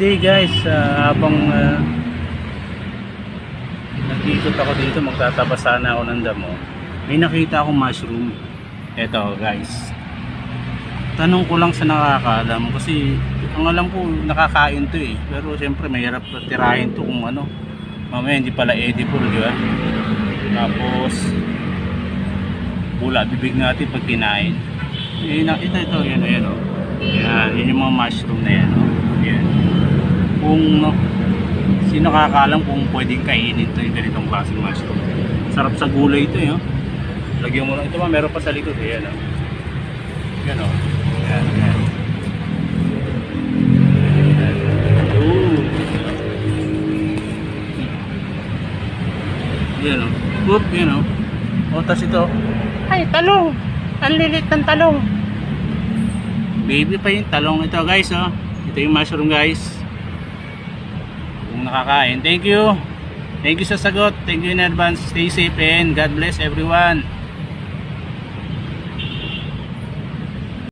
day guys, Ah, habang uh, nag-ikot ako dito, magtataba sana ako ng damo. May nakita akong mushroom. Eto guys. Tanong ko lang sa nakakaalam kasi ang alam ko nakakain to eh. Pero siyempre mahirap tirahin to kung ano. Mamaya hindi pala edible, di ba? Tapos bula bibig natin pag kinain. Eh, nakita ito, yan, yan, oh. Yan, yun yung mga mushroom na yan, oh. Yan. Kung no, sino nakakaalam kung pwedeng kainin ito yung ganitong klaseng mushroom. Sarap sa gulay ito, eh, oh. Lagyan mo lang, ito ba, meron pa sa likod, eh, yan, oh. Yan, oh. Yan, yan. Yan. Oh. Whoop, yan, oh. O, tas ito, ay, talong! Ang lilit ng talong! Baby pa yung talong ito, guys, oh. Ito yung mushroom, guys. Kung nakakain, thank you! Thank you sa sagot. Thank you in advance. Stay safe and God bless everyone.